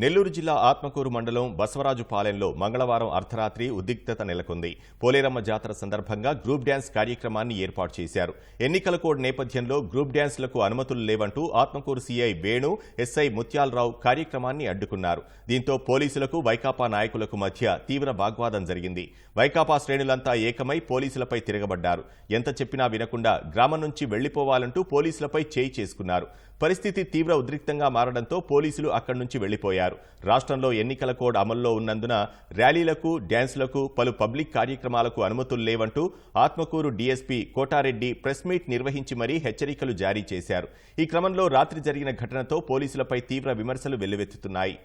నెల్లూరు జిల్లా ఆత్మకూరు మండలం బసవరాజుపాలెంలో మంగళవారం అర్ధరాత్రి ఉద్రిక్తత నెలకొంది. పోలేరమ్మ జాతర సందర్భంగా గ్రూప్ డ్యాన్స్ కార్యక్రమాన్ని ఏర్పాటు చేశారు. ఎన్నికల కోడ్ నేపథ్యంలో గ్రూప్ డ్యాన్స్లకు అనుమతులు లేవంటూ ఆత్మకూరు సీఐ వేణు ఎస్ఐ ముత్యాలరావు కార్యక్రమాన్ని అడ్డుకున్నారు. దీంతో పోలీసులకు వైకాపా నాయకులకు మధ్య తీవ్ర వాగ్వాదం జరిగింది. వైకాపా శ్రేణులంతా ఏకమై పోలీసులపై తిరగబడ్డారు. ఎంత చెప్పినా వినకుండా గ్రామం నుంచి వెళ్ళిపోవాలంటూ పోలీసులపై చేయి చేసుకున్నారు. పరిస్థితి తీవ్ర ఉద్రిక్తంగా మారడంతో పోలీసులు అక్కడి నుంచి వెళ్ళిపోయారు రాష్ట్రంలో ఎన్నికల కోడ్ అమల్లో ఉన్నందున ర్యాలీలకు డ్యాన్స్లకు పలు పబ్లిక్ కార్యక్రమాలకు అనుమతులు లేవంటూ Atmakur DSP Kotareddy press meet నిర్వహించి మరీ హెచ్చరికలు జారీ చేశారు. ఈ క్రమంలో రాత్రి జరిగిన ఘటనతో పోలీసులపై తీవ్ర విమర్శలు వెల్లువెత్తుతున్నాయి.